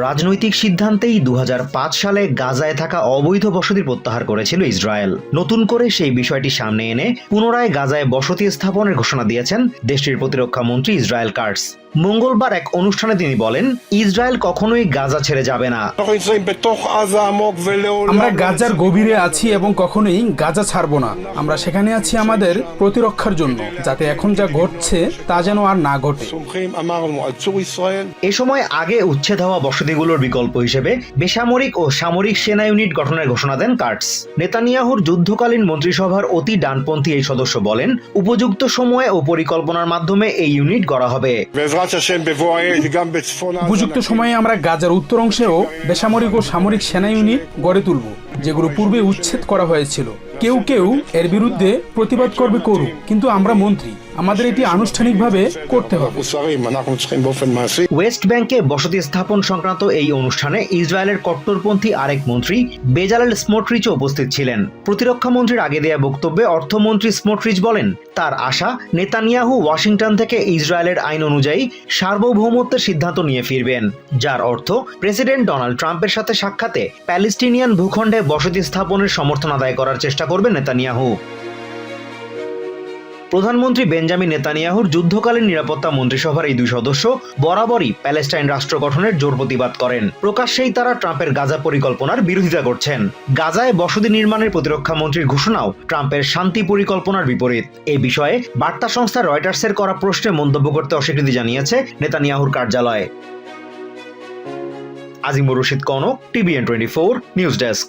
রাজনৈতিক সিদ্ধান্তেই দু হাজার পাঁচ সালে গাজায় থাকা অবৈধ বসতি প্রত্যাহার করেছিল ইসরায়েল। নতুন করে সেই বিষয়টি সামনে এনে পুনরায় গাজায় বসতি স্থাপনের ঘোষণা দিয়েছেন দেশটির প্রতিরক্ষা মন্ত্রী ইসরায়েল কার্টস মঙ্গলবার এক অনুষ্ঠানে তিনি বলেন ইসরায়েল কখনোই গাজা ছেড়ে যাবে না। আমরা গাজার গভীরে আছি এবং কখনোই গাজা ছাড়বো না। আমরা সেখানে আছি আমাদের প্রতিরক্ষার জন্য যাতে এখন যা ঘটছে তা যেন আর না ঘটে। এ সময় আগে উচ্ছেদ হওয়া বসতিগুলোর বিকল্প হিসেবে বেসামরিক ও সামরিক সেনা ইউনিট গঠনের ঘোষণা দেন কার্টস। নেতানিয়াহুর যুদ্ধকালীন মন্ত্রিসভার অতি ডানপন্থী এই সদস্য বলেন উপযুক্ত সময়ে ও পরিকল্পনার মাধ্যমে এই ইউনিট গড়া হবে। উপযুক্ত সময়ে আমরা গাজার উত্তর অংশেও বেসামরিক ও সামরিক সেনা ইউনিট গড়ে তুলব যেগুলো পূর্বে উচ্ছেদ করা হয়েছিল। কেউ কেউ এর বিরুদ্ধে প্রতিবাদ করবে করুক, কিন্তু আমরা মন্ত্রী। আমাদের এটি আনুষ্ঠানিকভাবে করতে হবে। ওয়েস্ট ব্যাংকে বসতি স্থাপন সংক্রান্ত এই অনুষ্ঠানে ইসরায়েলের কট্টরপন্থী আরেক মন্ত্রী বেজালেল স্মোটরিচ উপস্থিত ছিলেন। প্রতিরক্ষা মন্ত্রীর আগে দেয়া বক্তব্যে অর্থমন্ত্রী স্মোটরিচ বলেন, তার আশা, নেতানিয়াহু ওয়াশিংটন থেকে ইসরায়েলের আইন অনুযায়ী সার্বভৌমত্বের সিদ্ধান্ত নিয়ে ফিরবেন, যার অর্থ প্রেসিডেন্ট ডোনাল্ড ট্রাম্পের সাথে সাক্ষাতে প্যালেস্টিনিয়ান ভূখণ্ডে বসতি স্থাপনের সমর্থন আদায় করার চেষ্টা করবেন নেতানিয়াহু? প্রধানমন্ত্রী বেঞ্জামিন নেতানিয়াহুর যুদ্ধকালীন নিরাপত্তা মন্ত্রিসভার এই দুই সদস্য বরাবরই প্যালেস্টাইন রাষ্ট্র গঠনের জোর প্রতিবাদ করেন। প্রকাশ্যেই তারা ট্রাম্পের গাজা পরিকল্পনার বিরোধিতা করছেন। গাজায় বসতি নির্মাণের প্রতিরক্ষা মন্ত্রীর ঘোষণাও ট্রাম্পের শান্তি পরিকল্পনার বিপরীত। এই বিষয়ে বার্তা সংস্থা রয়টার্সের করা প্রশ্নে মন্তব্য করতে অস্বীকৃতি জানিয়েছে নেতানিয়াহুর কার্যালয়। Azimur Rashid Konok, TVN twenty four, news desk.